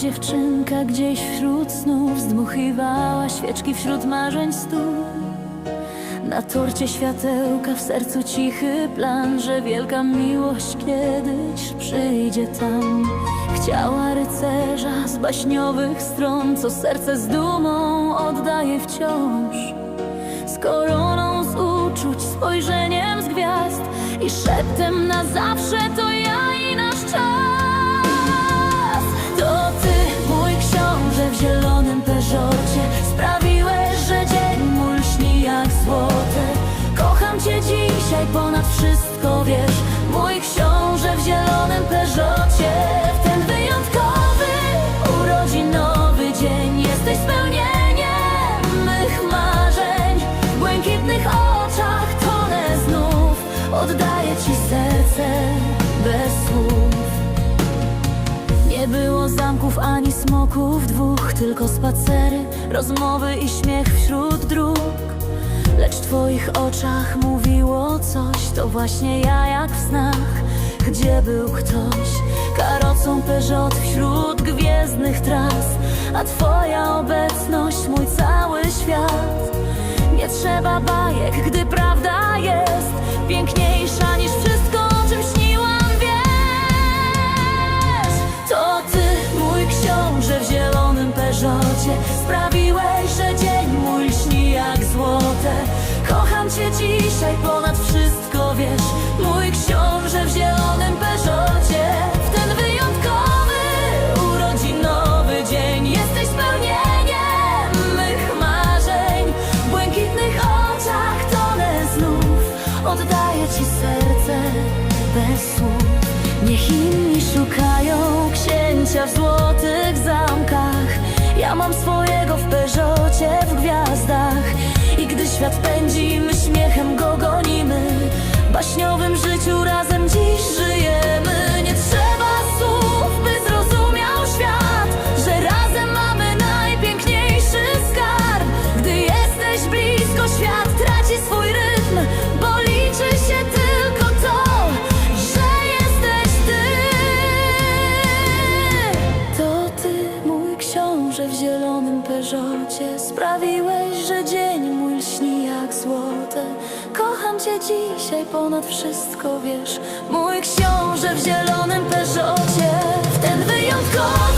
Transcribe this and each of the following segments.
dziewczynka gdzieś wśród snów Zdmuchiwała świeczki wśród marzeń stu. Na torcie światełka, w sercu cichy plan Że wielka miłość kiedyś przyjdzie tam. Chciała rycerza z baśniowych stron Co serce z dumą oddaje wciąż. Z koroną z uczuć, spojrzeniem z gwiazd i szeptem na zawsze to ja dzisiaj ponad wszystko, wiesz, mój książę w zielonym Peugeocie. W ten wyjątkowy, urodzinowy dzień jesteś spełnieniem mych marzeń. W błękitnych oczach tonę znów, oddaję ci serce bez słów. Nie było zamków ani smoków dwóch, tylko spacery, rozmowy i śmiech wśród dróg. Twoich oczach mówiło coś, to właśnie ja jak w snach. Gdzie był ktoś, karocą Peugeot wśród gwiezdnych tras, a twoja obecność mój cały świat. Nie trzeba bajek, gdy prawda jest piękniejsza niż wszystko, o czym śniłam, wiesz. To ty, mój książę w zielonym Peugeocie, sprawiłeś, że dzień mój lśni jak złote. Cię dzisiaj ponad wszystko, wiesz, mój książę w zielonym Peugeocie. W ten wyjątkowy, urodzinowy dzień jesteś spełnieniem mych marzeń. W błękitnych oczach tonę znów, oddaję ci serce bez słów. Niech inni szukają księcia w złotych zamkach Ja mam swojego w Peugeocie w gwiazdach I gdy świat pędzi, W baśniowym życiu razem dziś żyjemy. Nie trzeba słów, by zrozumiał świat Że razem mamy najpiękniejszy skarb. Gdy jesteś blisko, świat traci swój rytm Bo liczy się tylko to, że jesteś ty. To ty, mój książę w zielonym Peugeocie Sprawiłeś, że dzień mój lśni jak złote Kocham cię dzisiaj ponad wszystko, wiesz. Mój książę w zielonym Peugeocie W ten wyjątkowy,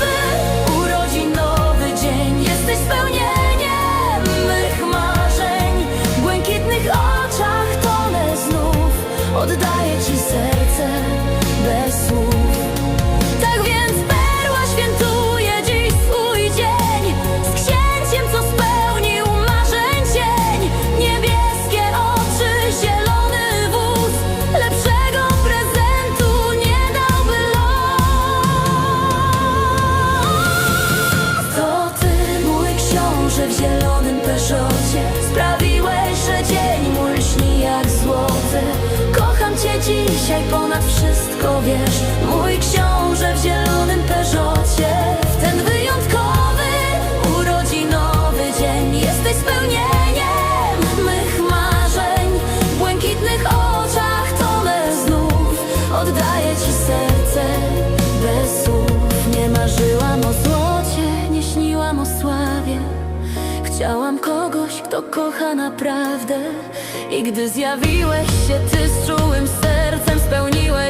książę w zielonym Peugeocie Sprawiłeś, że dzień mój lśni jak złote Kocham cię dzisiaj ponad wszystko, wiesz Mój książę w zielonym Peugeocie W ten wyjątkowy, urodzinowy dzień Jesteś spełnieniem mych marzeń. W błękitnych oczach tonę znów Oddaję ci serce. Bez słów Nie marzyłam o złocie, nie śniłam o sławie Chciałam kogoś, kto kocha naprawdę. I gdy zjawiłeś się ty z czułym sercem Spełniłeś